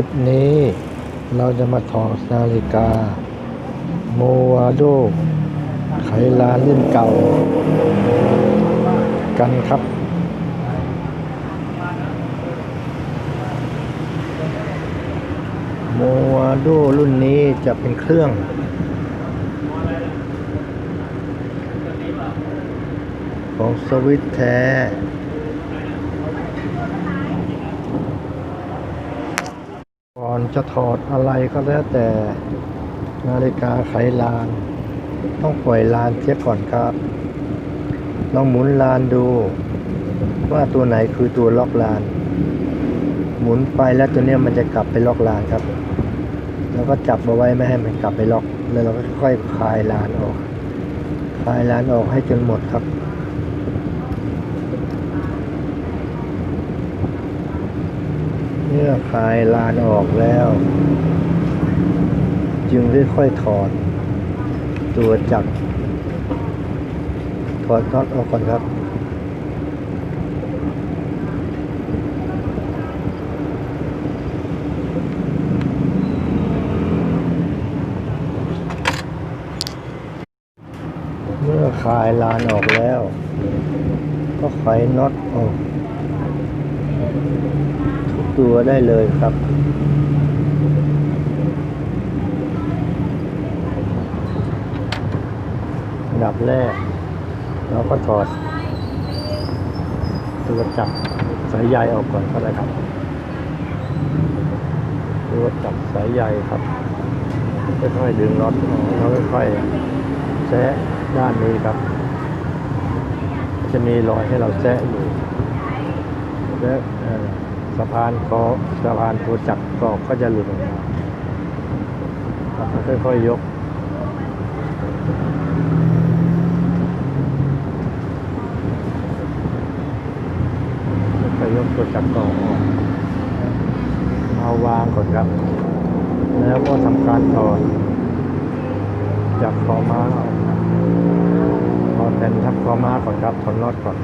คลิปนี้ เราจะมาถอดนาฬิกา โมวาโดไขลานรุ่นเก่า กันครับ โมวาโดรุ่นนี้จะเป็นเครื่องของสวิตแท้ อนจะถอดอะไรก็แล้วแต่นาฬิกาไขลาน ต้องปล่อยลานเสียก่อนครับลองหมุนลานดู ว่าตัวไหนคือตัวล็อกลาน หมุนไปแล้วตัวเนี้ยมันจะกลับไปล็อกลานครับ แล้วก็จับเอาไว้ไม่ให้มันกลับไปล็อก แล้วเราก็ค่อยๆคลายลานออก คลายลานออกให้จนหมดครับ เมื่อคลายลานออกแล้ว จึงได้ค่อยถอด ตัวจักรถอดน็อตออกก่อนครับเมื่อคลายลานออกแล้ว ก็ไขน็อตออก ตัวได้เลยครับ ดับแรก เราก็ถอด ตัวจับสายใยออกก่อนก็ได้ครับ ตัวจับสายใยครับค่อยๆดึงน็อตแล้วค่อยๆแซะด้านนี้ครับ จะมีรอยให้เราแซะอยู่และะพานคอสะพานตัวจักรกรอบก็จะหลุดออกมาค่อยๆยกค่อยๆยกตัวจักรกรอบออกเอาวางก่อนครับ แล้วก็ทำการถอดจากคอม้าออกถอดแผ่นทับคอม้าก่อนครับถอดน็อตก่อน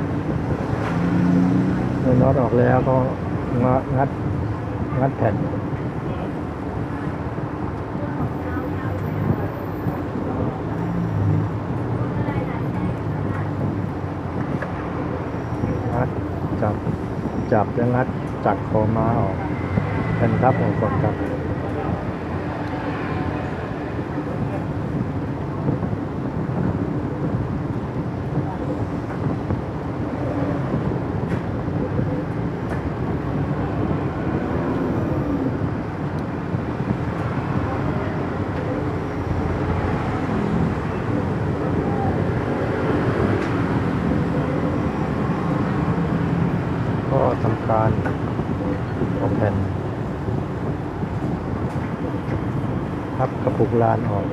เมื่อน็อตออกแล้วก็ งัดงัดงัดแผ่นงัดจับจับแล้วงัดจักคอม้าออกแผ่นทับออกก่อนครับ การเอาแผ่นพับกระปุกลานออก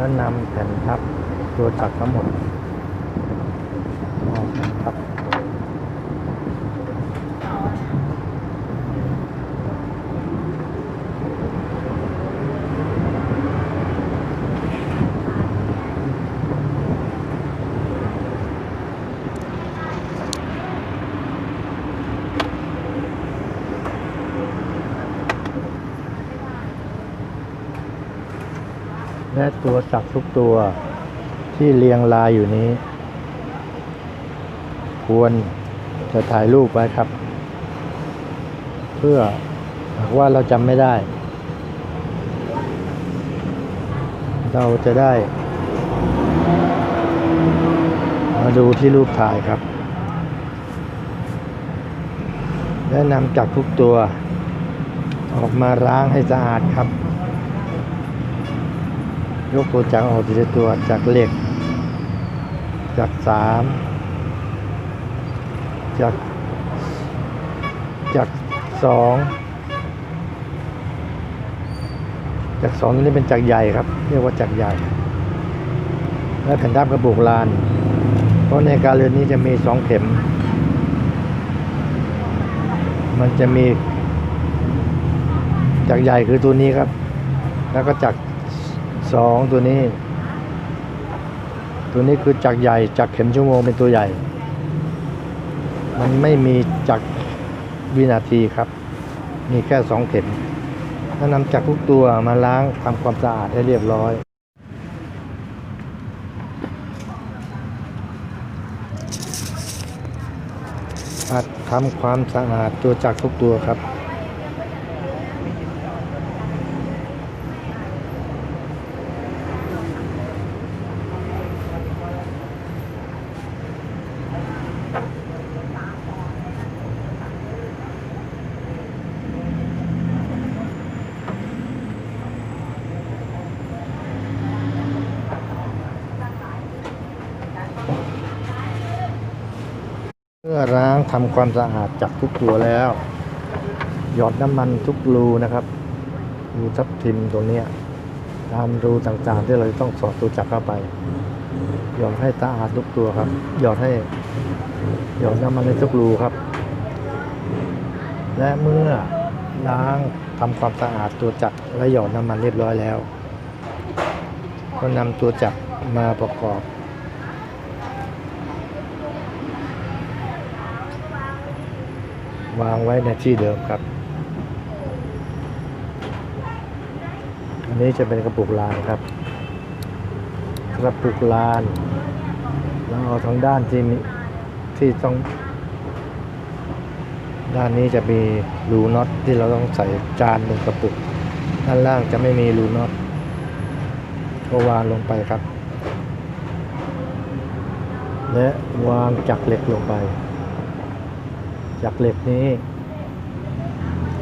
แล้วนำแผ่นทับ ตัวจักรทั้งหมดออกครับและตัวจักทุกตัว ที่เรียงรายอยู่นี้ ควรจะถ่ายรูปไว้ครับ เพื่อหากว่าเราจำไม่ได้ เราจะได้ มาดูที่รูปถ่ายครับและนำจักรทุกตัว ออกมาล้างให้สะอาดครับ ยกตัวจากรออกทีละตัวจากเหล็ก จากสามจากจากสองจากสองนี้เป็นจากใหญ่ครับ เรียกว่าจากใหญ่ และแผ่นด้ามกระบุกลาน เพราะในการเรือนนี้จะมีสองเข็ม มันจะมีจากใหญ่คือตัวนี้ครับ แล้วก็จากสองตัวนี้ ตัวนี้คือจากใหญ่จากเข็มชั่วโมงเป็นตัวใหญ่ มันไม่มีจากวินาทีครับ มีแค่สองเข็มถ้านำจากทุกตัวมาล้างทำความสะอาดให้เรียบร้อยหัดทำความสะอาดตัวจักรทุกตัวครับ ล้างทำความสะอาดจักรทุกตัวแล้ว หยอดน้ำมันทุกรูนะครับรูทับทิมตรงเนี้ยตามรูต่างๆที่เราต้องสอดตัวจักรเข้าไป หยอดให้สะอาดทุกตัวครับ หยอดให้หยอดน้ำมันในทุกรูครับ และเมื่อล้างทำความสะอาดตัวจักรและหยอดน้ำมันเรียบร้อยแล้ว ก็นำตัวจักรมาประกอบ วางไว้ในที่เดิมครับ อันนี้จะเป็นกระปุกลานครับ กระปุกลานแล้วเอาทางด้านที่มีที่ต้อง ด้านนี้จะมีรูน็อตที่เราต้องใส่จานบนกระปุก ด้านล่างจะไม่มีรูน็อตก็วางลงไปครับ และวางจักเหล็กลงไป จากเหล็กนี้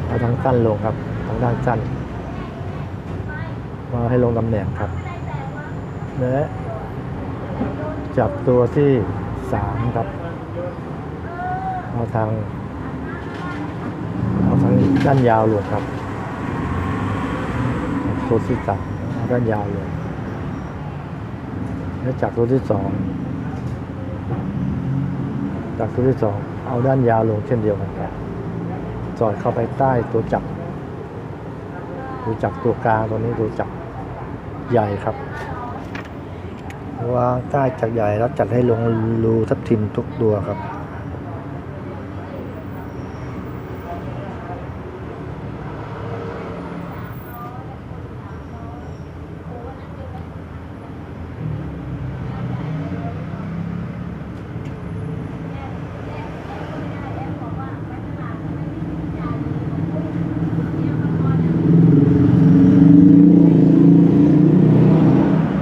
เอาทางสั้นลงครับทางด้านสั้นมาให้ลงตำแหน่งครับ และจับตัวที่สามครับเอาทางเอาทางด้านยาวลงครับตัวที่สามเอาด้านยาวลงและจากตัวที่สองจากตัวที่สอง เอาด้านยาวลงเช่นเดียวกันครับสอดเข้าไปใต้ตัวจับตัวจับตัวกลางตัวนี้ตัวจับใหญ่ครับวางใต้จับใหญ่แล้วจัดให้ลงรูทับทิมทุกตัวครับ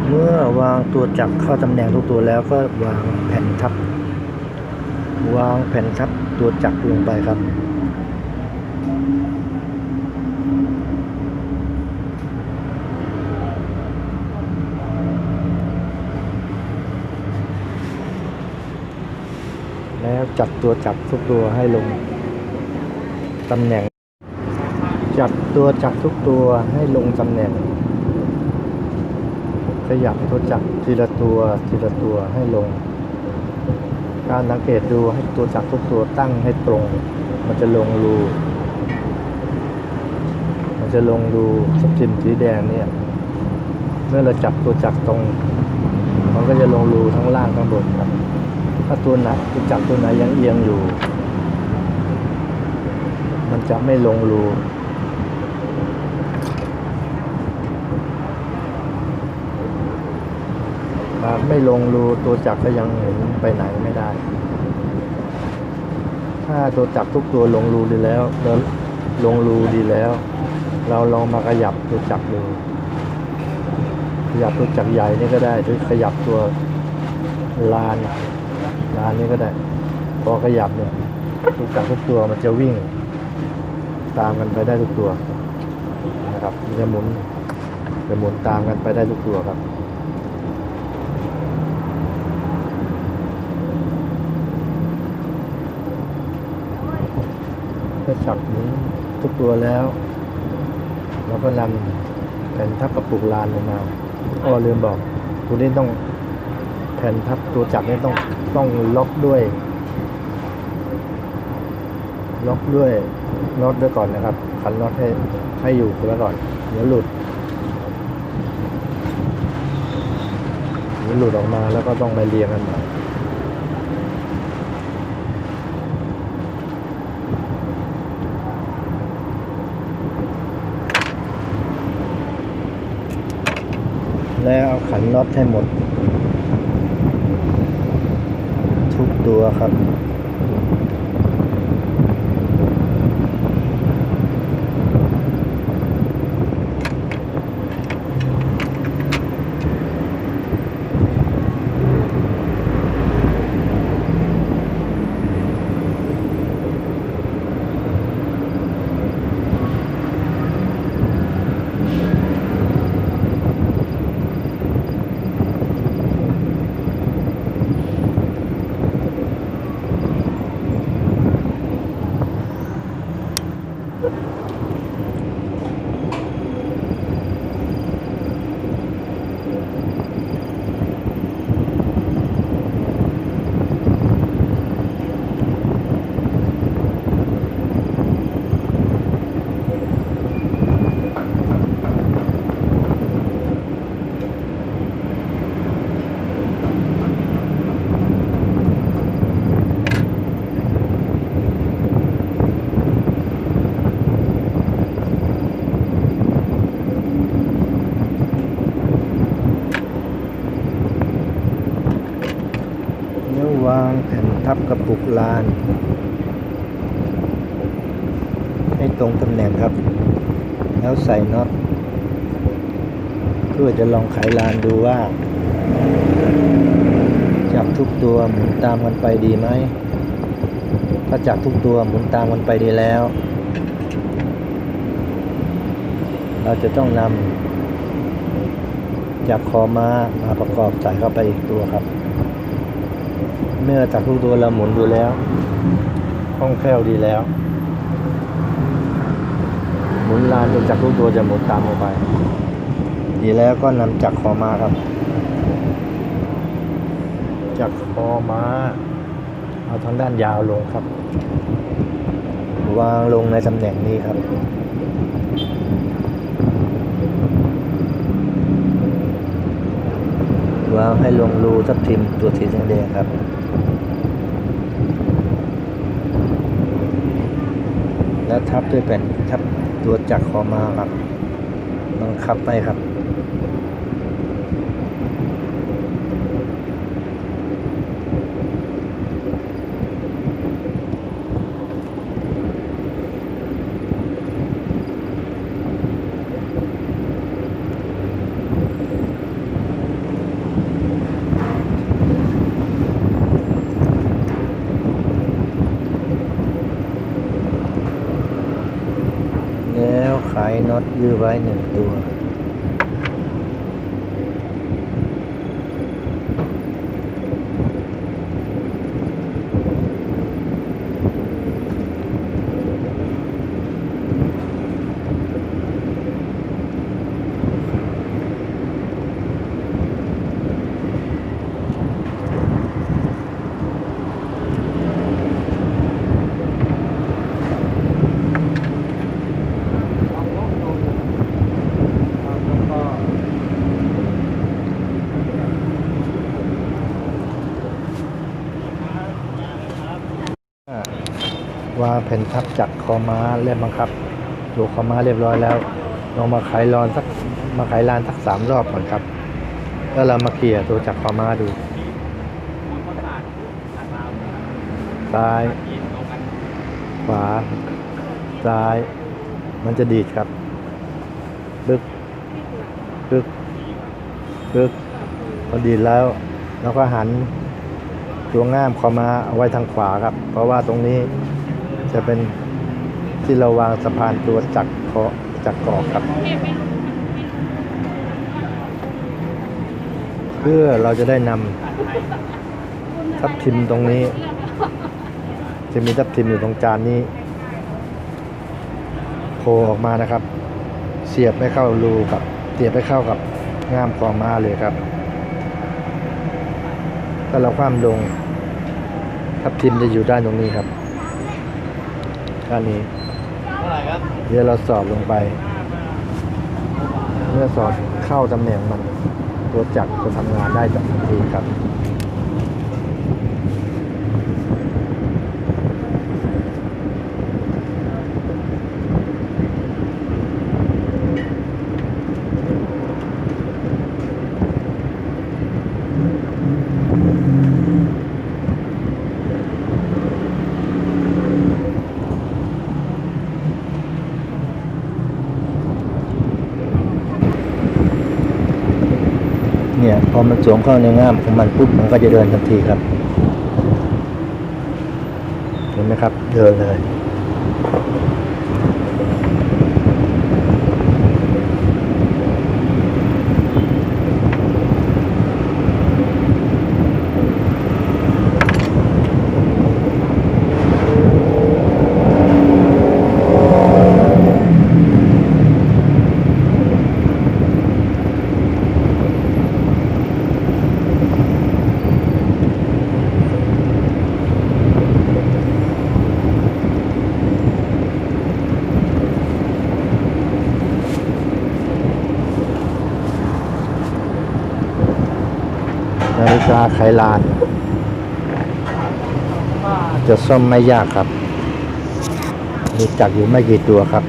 เมื่อวางตัว จักเข้าตำแหน่งทุกตัวแล้วก็วางแผ่นทับ วางแผ่นทับตัวจักรลงไปครับแล้วจัดตัวจักรทุกตัวให้ลงตำแหน่ง จัดตัวจักรทุกตัวให้ลงตำแหน่ง ขยับตัวจักรทีละตัวทีละตัวให้ลง การสังเกตดูให้ตัวจักรทุกตัวตั้งให้ตรง มันจะลงรูมันจะลงรูสติมสีแดงเนี่ยเมื่อเราจับตัวจักรตรงมันก็จะลงรูทั้งล่างทั้งบนครับถ้าตัวไหนตัวจักรตัวไหนยังเอียงอยู่ มันจะไม่ลงรู ครับ ไม่ลงรูตัวจักรก็ยังเห็นไปไหนไม่ได้ ถ้าตัวจักรทุกตัวลงรูดีแล้วแล้วลงรูดีแล้ว เราลองมาขยับตัวจักรดูขยับตัวจักรใหญ่นี่ก็ได้หรือขยับตัวลานลานนี้ก็ได้ พอขยับเนี่ยตัวจักรทุกตัวมันจะวิ่ง ตามกันไปได้ทุกตัวนะครับมันจะหมุนจะหมุนตามกันไปได้ทุกตัวครับ จับหมุน ทุกตัวแล้ว เราก็นำแผ่นทับกระปุกลานลงมาอ้อลืมบอกตัวนี้ต้องแผ่นทับตัวจับนี่ต้องต้องล็อกด้วย ล็อกด้วยน็อตด้วยก่อนนะครับขันน็อตให้ให้อยู่ไว้ก่อนเดี๋ยวหลุดเดี๋ยวหลุดออกมาแล้วก็ต้องไปเรียงกันใหม่ เอาขันน็อตให้หมด ทุกตัวครับ ลานให้ตรงตำแหน่งครับ แล้วใส่น็อตเพื่อจะลองไขลานดูว่า จับทุกตัวหมุนตามกันไปดีไหมถ้าจับทุกตัวหมุนตามกันไปดีแล้ว เราจะต้องนำจากคอมามาประกอบใส่เข้าไปอีกตัวครับ เมื่อจากทุกตัวเราหมุนดูแล้วคล่องแคล่วดีแล้ว หมุนลานจนจากทุกตัวจะหมุนตามลงไป ดีแล้วก็นำจากรคอมาครับจากรคอมาเอาทางด้านยาวลงครับ วางลงในตำแหน่งนี้ครับวางให้ลงรูทับทิมตัวสีแดงครับ แล้วทับด้วยแผ่นทับตัวจักรคอมาครับบังคับไปครับ แล้วขาย น็อตาแผ่นทับจักคอม้าเรียบบังคับตัวคอม้าเรียบร้อยแล้วลองมาไขลอนสักมาไขลานสักสามรอบก่อนครับ แล้วเรามาเขี่ยตัวจักคอม้าดูซ้าย ขวา ซ้าย มันจะดีดครับปึ๊กปึ๊กปึ๊กพอดีดแล้วเราก็หันตัวง่ามเข้ามาเอาไว้ทางขวาครับ เพราะว่าตรงนี้ จะเป็นที่เราวางสะพานตัวจักรเคาะจักรกอกครับ เพื่อเราจะได้นำทับทิมตรงนี้ จะมีทับทิมอยู่ตรงจานนี้โผล่ออกมานะครับ เสียบไม่เข้ารูกับเสียบไม่เข้ากับง่ามคองม้าเลยครับ ถ้าเราคว่ำลงทับทิมจะอยู่ด้านตรงนี้ครับ ด้านนี้เท่าไหร่ครับเดี๋ยวเราสอดลงไป เมื่อสอดเข้าตำแหน่งมัน ตัวจักรจะทำงานได้ทันทีครับ อมันสวมเข้าในง่ามของมันปุ๊บมันก็จะเดินทันทีครับ เห็นไหมครับ เดินเลย ไขลาน จะซ่อมไม่ยากครับมีจักรอยู่ไม่กี่ตัวครับ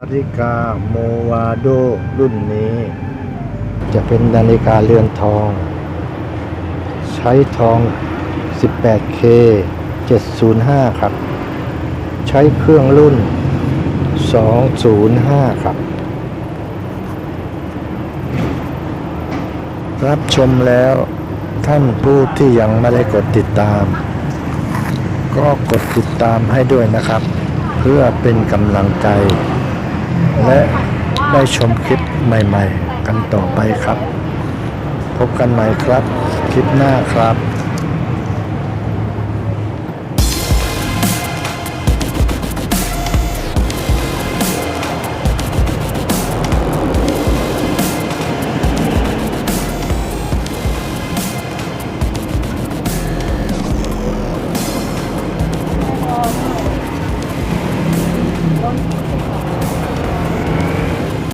นาฬิกาโมวาโดรุ่นนี้ จะเป็นนาฬิกาเรือนทอง ใช้ทอง 18K 705 ครับ ใช้เครื่องรุ่น 205 ครับ รับชมแล้วท่านผู้ที่ยังไม่ได้กดติดตาม ก็กดติดตามให้ด้วยนะครับ เพื่อเป็นกำลังใจ และได้ชมคลิปใหม่ ๆ กันต่อไปครับ พบกันใหม่ครับ คลิปหน้าครับ